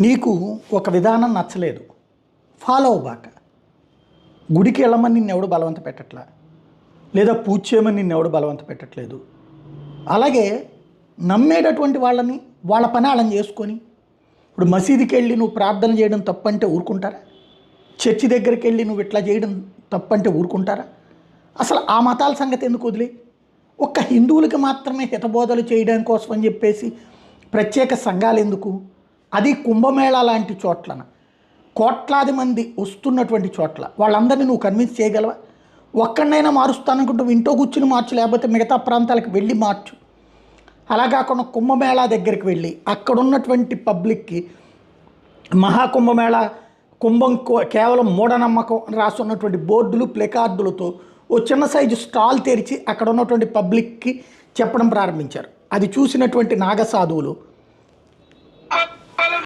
నీకు ఒక విధానం నచ్చలేదు. ఫాలో అవ్వబాక గుడికి వెళ్ళమని నిన్నెవడు బలవంత పెట్టట్లా? లేదా పూజ చేయమని నిన్నెవడు బలవంత పెట్టట్లేదు? అలాగే నమ్మేటటువంటి వాళ్ళని వాళ్ళ పని వాళ్ళని చేసుకొని ఇప్పుడు మసీదుకి వెళ్ళి నువ్వు ప్రార్థన చేయడం తప్పంటే ఊరుకుంటారా? చర్చి దగ్గరికి వెళ్ళి నువ్వు ఇట్లా చేయడం తప్పంటే ఊరుకుంటారా? అసలు ఆ మతాల సంగతి ఎందుకు వదిలే? ఒక్క హిందువులకి మాత్రమే హితబోధలు చేయడం కోసం అని చెప్పేసి ప్రత్యేక సంఘాలు ఎందుకు? అది కుంభమేళా లాంటి చోట్లన. కోట్లాది మంది వస్తున్నటువంటి చోట్ల. వాళ్ళందరినీ నువ్వు కన్విన్స్ చేయగలవా? ఒక్కడినైనా మారుస్తాననుకుంటూ ఇంటో కూర్చుని మార్చు లేకపోతే మిగతా ప్రాంతాలకు వెళ్ళి మార్చు. అలా కాకుండా కుంభమేళా దగ్గరికి వెళ్ళి అక్కడ ఉన్నటువంటి పబ్లిక్కి మహాకుంభమేళా కుంభం కో- కేవలం మూఢనమ్మకం రాసున్నటువంటి రాసి ఉన్నటువంటి బోర్డులు ప్లెకార్డులతో ఓ చిన్న సైజు స్టాల్ తెరిచి అక్కడ ఉన్నటువంటి పబ్లిక్కి చెప్పడం ప్రారంభించారు. అది చూసినటువంటి నాగసాధువులు